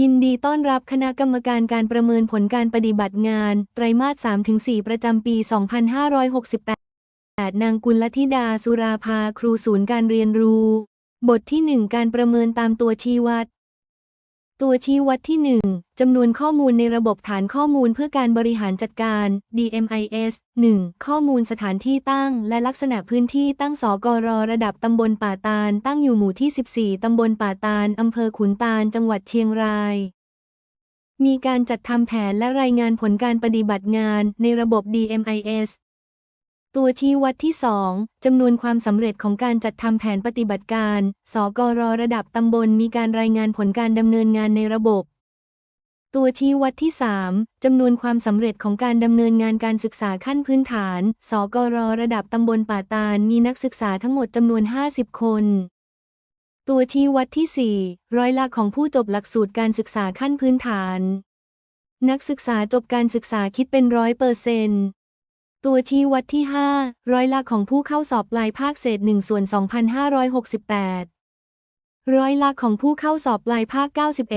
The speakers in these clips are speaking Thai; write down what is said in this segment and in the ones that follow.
ยินดีต้อนรับคณะกรรมการการประเมินผลการปฏิบัติงาน ไตรมาส 3-4 ประจำปี 2568 นางกุลธิดาสุราภา ครูศูนย์การเรียนรู้ บทที่ 1 การประเมินตามตัวชี้วัด ตัวชี้วัดที่ 1 จำนวนข้อมูลในระบบฐานข้อมูลเพื่อการบริหารจัดการ DMIS 1 ข้อมูลสถานที่ตั้ง และลักษณะพื้นที่ตั้งสกรระดับตำบลป่าตาล ตั้งอยู่หมู่ที่ 14 ตำบลป่าตาลอำเภอขุนตาล จังหวัดเชียงราย มีการจัดทำแผนและรายงานผลการปฏิบัติงานในระบบ DMIS ตัวชี้วัดที่ 2 จำนวนความสำเร็จของการจัดทำแผนปฏิบัติการ สกรระดับตำบลมีการรายงานผลการดำเนินงานในระบบ ตัวชี้วัดที่ 3 จำนวนความสำเร็จของการดำเนินงานการศึกษาขั้นพื้นฐาน สกรระดับตำบลป่าตาลมีนักศึกษาทั้งหมดจำนวน 50 คน ตัวชี้วัดที่ 4 ร้อยละของผู้จบหลักสูตรการศึกษาขั้นพื้นฐาน นักศึกษาจบการศึกษาคิดเป็นร้อยเปอร์เซ็นต์ ตัวชี้วัดที่ 5 ร้อยละของผู้เข้าสอบปลายภาคเศษ1ส่วน 2,568 ร้อยละของผู้เข้าสอบปลายภาค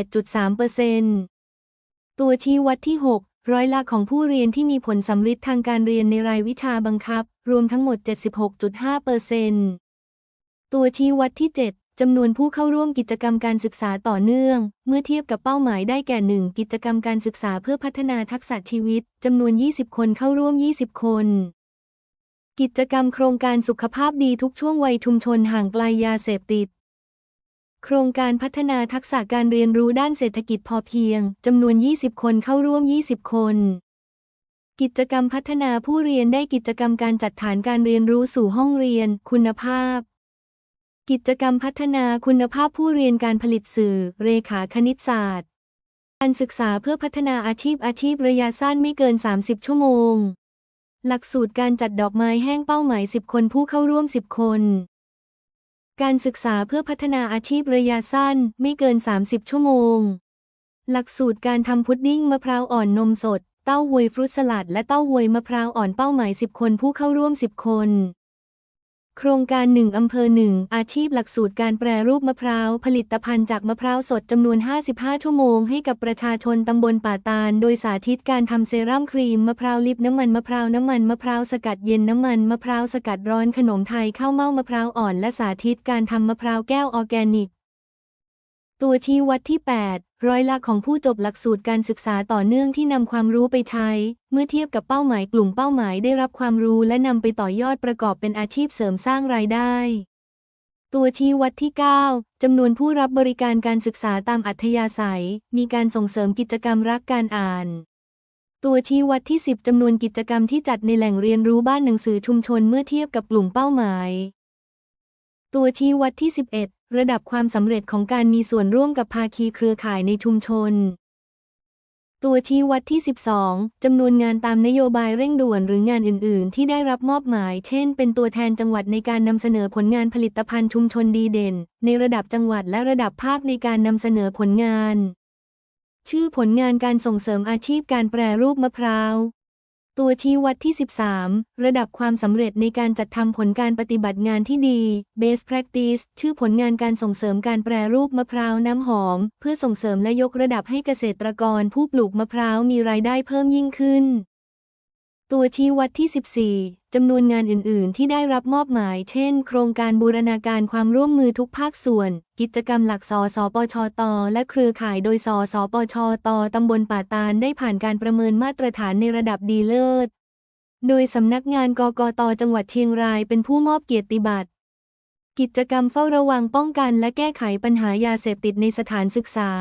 91.3เปอร์เซ็นต์ตัวชี้วัดที่ 6 ร้อยละของผู้เรียนที่มีผลสำฤทธิ์ทางการเรียนในรายวิชาบังคับ รวมทั้งหมด 76.5เปอร์เซ็นต์ตัวชี้วัดที่ 7 จำนวนผู้เข้าร่วมกิจกรรมการศึกษาต่อเนื่อง เมื่อเทียบกับเป้าหมายได้แก่ 1 กิจกรรมการศึกษาเพื่อพัฒนาทักษะชีวิต จำนวน 20 คนเข้าร่วม 20 คน กิจกรรมโครงการสุขภาพดีทุกช่วงวัยชุมชนห่างไกลยาเสพติด โครงการพัฒนาทักษะการเรียนรู้ด้านเศรษฐกิจพอเพียง จำนวน 20 คนเข้าร่วม 20 คนกิจกรรมพัฒนาผู้เรียนได้กิจกรรมการจัดฐานการเรียนรู้สู่ห้องเรียน คุณภาพ กิจกรรมพัฒนาคุณภาพผู้เรียนการผลิตสื่อ เรขาคณิตศาสตร์ การศึกษาเพื่อพัฒนาอาชีพอาชีพระยะสั้นไม่เกิน 30 ชั่วโมง หลักสูตรการจัดดอกไม้แห้งเป้าหมาย 10 คนผู้เข้าร่วม 10 คน การศึกษาเพื่อพัฒนาอาชีพระยะสั้นไม่เกิน 30 ชั่วโมง หลักสูตรการทำพุดดิ้งมะพร้าวอ่อนนมสด เต้าหวยฟรุตสลัด และเต้าหวยมะพร้าวอ่อนเป้าหมาย 10 คนผู้เข้าร่วม 10 คน โครงการ 1 อำเภอ 1 อาชีพหลักสูตรการแปรรูปมะพร้าว ผลิตภัณฑ์จากมะพร้าวสดจำนวน 55 ชั่วโมงให้กับประชาชนตำบลป่าตาล โดยสาธิตการทำเซรั่มครีม มะพร้าวลิปน้ำมันมะพร้าวน้ำมันมะพร้าวสกัดเย็นน้ำมันมะพร้าวสกัดร้อนขนมไทยข้าวเม่ามะพร้าวอ่อนและสาธิตการทำมะพร้าวแก้วออร์แกนิก ตัวชี้วัดที่ 8 ร้อยละของผู้จบหลักสูตรการศึกษาต่อเนื่องที่นำความรู้ไปใช้ เมื่อเทียบกับเป้าหมายกลุ่มเป้าหมายได้รับความรู้และนำไปต่อยอดประกอบเป็นอาชีพเสริมสร้างรายได้ ตัวชี้วัดที่ 9 จำนวนผู้รับบริการการศึกษาตามอัธยาศัย มีการส่งเสริมกิจกรรมรักการอ่านตัวชี้วัดที่ 10 จำนวนกิจกรรมที่จัดในแหล่งเรียนรู้บ้านหนังสือชุมชนเมื่อเทียบกับกลุ่มเป้าหมาย ตัวชี้วัดที่ 11 ระดับความสำเร็จของการมีส่วนร่วมกับภาคีเครือข่ายในชุมชน ตัวชี้วัดที่ 12 จำนวนงานตามนโยบายเร่งด่วนหรืองานอื่น ๆ ที่ได้รับมอบหมาย เช่น เป็นตัวแทนจังหวัดในการนำเสนอผลงานผลิตภัณฑ์ชุมชนดีเด่น ในระดับจังหวัดและระดับภาคในการนำเสนอผลงาน ชื่อผลงานการส่งเสริมอาชีพการแปรรูปมะพร้าว ตัวชี้วัดที่ 13 ระดับความสำเร็จในการจัดทำผลการปฏิบัติงานที่ดี Best Practice ชื่อผลงานการส่งเสริมการแปรรูปมะพร้าวน้ำหอม เพื่อส่งเสริมและยกระดับให้เกษตรกรผู้ปลูกมะพร้าวมีรายได้เพิ่มยิ่งขึ้น ตัวชี้วัดที่ 14 จำนวนงานอื่น ๆ ที่ได้รับมอบหมาย เช่น โครงการบูรณาการความร่วมมือทุกภาคส่วน กิจกรรมหลักสสปชต และเครือข่ายโดยสสปชต ตำบลป่าตาลได้ผ่านการประเมินมาตรฐานในระดับดีเลิศ โดยสำนักงานกกต จังหวัดเชียงรายเป็นผู้มอบเกียรติบัตร กิจกรรมเฝ้าระวังป้องกัน และแก้ไขปัญหายาเสพติดในสถานศึกษา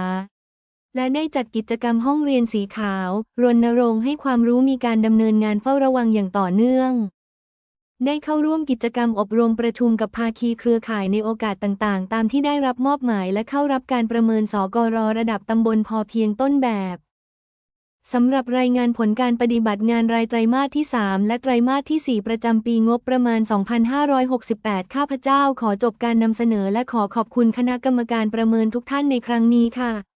และได้จัดกิจกรรมห้องเรียนสีขาว รณรงค์ให้ความรู้มีการดำเนินงานเฝ้าระวังอย่างต่อเนื่อง ได้เข้าร่วมกิจกรรมอบรมประชุมกับภาคีเครือข่ายในโอกาสต่างๆ ตามที่ได้รับมอบหมายและเข้ารับการประเมินสกรระดับตำบลพอเพียงต้นแบบสำหรับรายงานผลการปฏิบัติงานรายไตรมาสที่ 3 และไตรมาสที่ 4 ประจำปีงบประมาณ 2568 ข้าพเจ้าขอจบการนำเสนอและขอขอบคุณคณะกรรมการประเมินทุกท่านในครั้งนี้ค่ะ